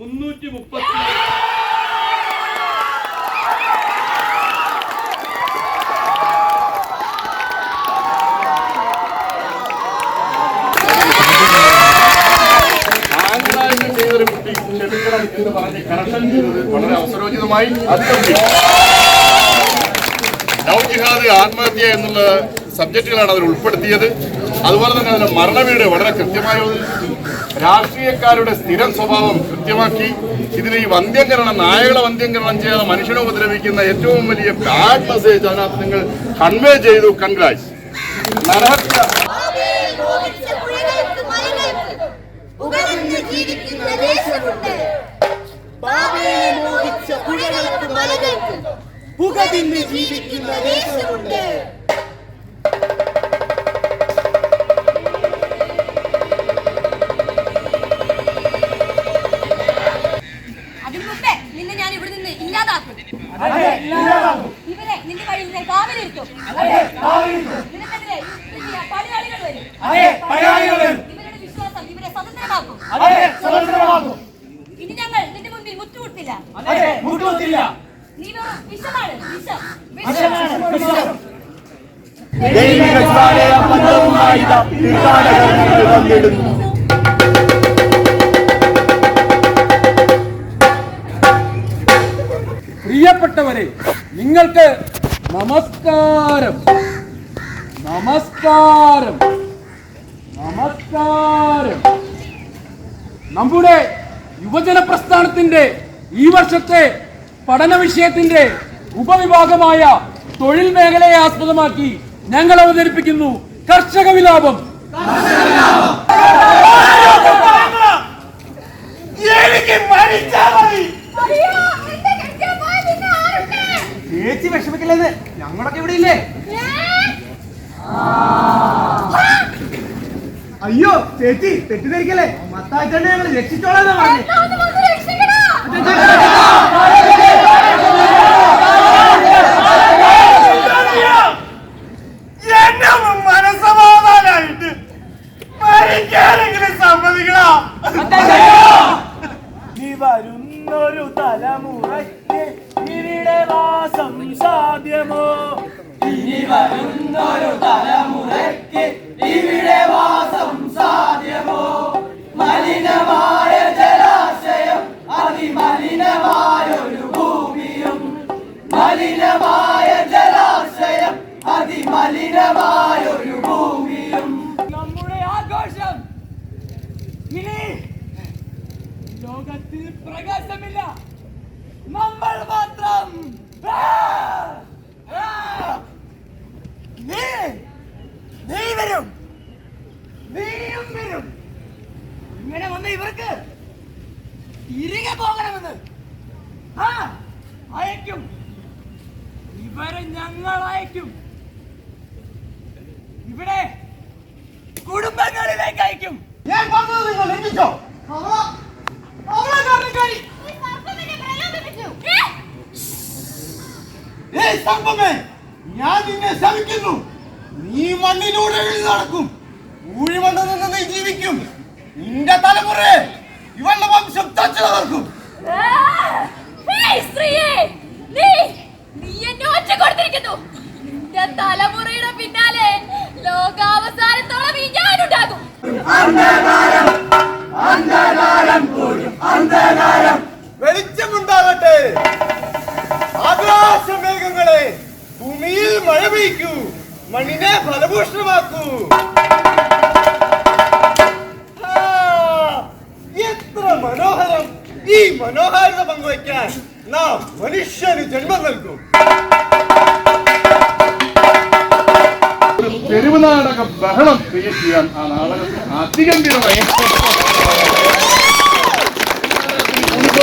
മുന്നൂറ്റി മുപ്പത്തി വളരെ അവസരോചിതമായി. ആത്മഹത്യ എന്നുള്ള സബ്ജക്റ്റുകളാണ് അവർ ഉൾപ്പെടുത്തിയത്. അതുപോലെ തന്നെ അതിന്റെ മരണവീട് വളരെ കൃത്യമായ രാഷ്ട്രീയക്കാരുടെ സ്ഥിരം സ്വഭാവം കൃത്യമാക്കി. ഇതിന് ഈ വന്ധ്യംകരണം നായകളെ വന്ധ്യംകരണം ചെയ്യാതെ മനുഷ്യനെ ഉപദ്രവിക്കുന്ന ഏറ്റവും വലിയ ബാഡ് മെസ്സേജ് അതിനകത്ത് നിങ്ങൾ കൺവേ ചെയ്തു. ഉകർന്ന് ജീവിക്കുന്ന ദേശമുണ്ട്. ഇനി ഞങ്ങൾ നിന്റെ മുൻപിൽ മുട്ടുമുട്ടില്ല നീ വെറും വിഷമാണ് വിഷം വിഷം പ്രിയപ്പെട്ടവരെ നിങ്ങൾക്ക് നമസ്കാരം. നമസ്കാരം. നമസ്കാരം. നമ്മുടെ യുവജന പ്രസ്ഥാനത്തിന്റെ ഈ വർഷത്തെ പഠന വിഷയത്തിന്റെ ഉപവിഭാഗമായ തൊഴിൽ മേഖലയെ ആസ്പദമാക്കി ഞങ്ങൾ അവതരിപ്പിക്കുന്നു കർഷക വിലാപം. എനിക്ക് മരിച്ചാ മതി അയ്യോ നിന്റെ കെട്ടിയ പോയ നിന്നെ ആരുണ്ട് വിഷമിക്കില്ലെന്ന് ഞങ്ങളൊക്കെ ഇവിടെ ഇല്ലേ അയ്യോ ചേച്ചി തെറ്റിദ്ധരിക്കല്ലേ? മത്തായിക്കണ്ണെ ഞങ്ങൾ രക്ഷിച്ചോളാന്നാ പറഞ്ഞു. വരുന്നൊരു തലമുറയ്ക്ക് ഇവിടെ വാസം സാധ്യമോ? മലിനമായ ജലാശയം അതിമലിനമായൊരു ഭൂമിയും. മലിനമായ ജലാശയം അതിമലിനമായൊരു ഭൂമിയും. നമ്മുടെ ആഘോഷം ഇനി ലോകത്തിൽ പ്രകാശമില്ല. നമ്മൾ മാത്രം! നീ നീ വരും. നീയും വരും. ഇങ്ങനെ വന്ന ഇവർക്ക് തിരികെ പോകണമെന്ന്. ആ അയക്കും. ഇവരെ ഞങ്ങൾ അയക്കും. ഇവിടെ കുടുംബങ്ങളിലേക്ക് അയക്കും. ഞാൻ പറഞ്ഞത് നിങ്ങൾ ലംഘിച്ചോ അവളെ ഞാൻ നിന്നെ ശവിക്കുന്നു നീ മണ്ണിലൂടെ നടക്കും. ഊഴിമണ്ണിൽ നിന്ന് നീ ജീവിക്കും. നിന്റെ തലമുറയെ ഇവളുടെ വംശം തച്ചു നിന്റെ തലമുറയുടെ പിന്നാലെ ലോകാവസാനത്തോളം ഈ മഴ പെയ്ക്കൂ മണ്ണിനെ ഫലഭൂഷണമാക്കൂ എത്ര മനോഹരം ഈ മനോഹാരിത പങ്കുവയ്ക്കാൻ നാം മനുഷ്യന് ജന്മം നൽകും. തെരുവ് നാടക ബഹളം ക്രിയേറ്റ് ചെയ്യാൻ ആ നാടകം അതിഗംഭീരമായി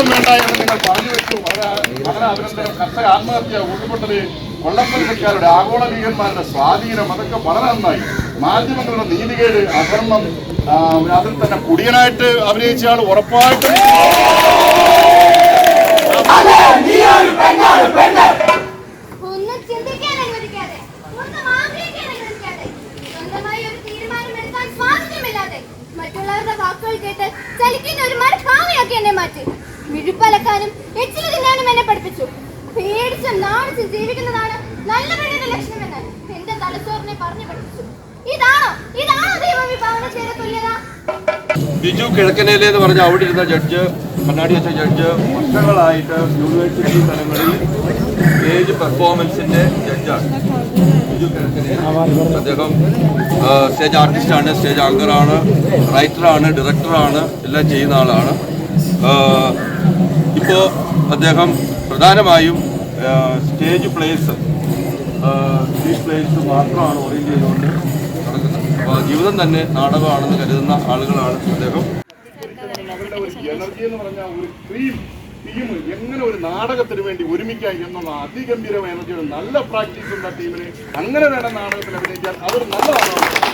വേണ്ട എന്ന് നിങ്ങൾ പറഞ്ഞു വെച്ചു. വളരെ വളരെ അഭിനന്ദനം. കർഷക ആത്മഹത്യ ഊട്ടുപൊട്ടൽ കൊള്ളപ്പലിക്കാരുടെ ആഗോള ഭീകന്മാരുടെ സ്വാധീനം അതൊക്കെ വളരെ നന്നായി. മാധ്യമങ്ങളുടെ നീതികേട് അധർമ്മം അതിൽ തന്നെ കുടിയനായിട്ട് അഭിനയിച്ച ആൾ ഉറപ്പായിട്ടും മറ്റുള്ളവരുടെ വാക്കുകൾ എന്നെ പഠിപ്പിച്ചു. പേടിച്ച് നാണിച്ച് ജീവിക്കുന്നതാണ് നല്ല പെണ്ണിന്റെ ലക്ഷണം എന്ന് എന്റെ തലച്ചോറിനെ പറഞ്ഞു പഠിപ്പിച്ചു. ഇതാണോ? ഇതാണോ ദൈവം വിഭാവനത്തേരെ തുല്യത? ബിജു കിഴക്കനേലെ എന്ന് പറഞ്ഞ അവിടെ ഇരുന്ന ജഡ്ജ് കണ്ണാടി വെച്ച ജഡ്ജ് വർഷങ്ങളായിട്ട് യൂണിവേഴ്സിറ്റി തലങ്ങളിൽ സ്റ്റേജ് പെർഫോമൻസിന്റെ ജഡ്ജാണ്. ബിജു കിഴക്കനേ അദ്ദേഹം സ്റ്റേജ് ആർട്ടിസ്റ്റാണ് സ്റ്റേജ് ആങ്കറാണ് റൈറ്ററാണ് ഡിറക്ടറാണ് എല്ലാം ചെയ്യുന്ന ആളാണ്. ഇപ്പോൾ അദ്ദേഹം പ്രധാനമായും സ്റ്റേജ് പ്ലേസ് സ്റ്റേജ് പ്ലേസ് മാത്രമാണ് ഓറിയന്റ് ചെയ്തുകൊണ്ട് നടക്കുന്നത്. അപ്പോൾ ജീവിതം തന്നെ നാടകമാണെന്ന് കരുതുന്ന ആളുകളാണ് അദ്ദേഹം. ഒരു എങ്ങനെ ഒരു നാടകത്തിന് വേണ്ടി ഒരുമിക്കാം എന്നുള്ള അതിഗംഭീരമായ എനർജിയുടെ നല്ല പ്രാക്ടീസ് ആ ടീമിന് അങ്ങനെ വേണം നാടകത്തിൽ അഭിനയിക്കാൻ. അതൊരു നല്ലതാണ്.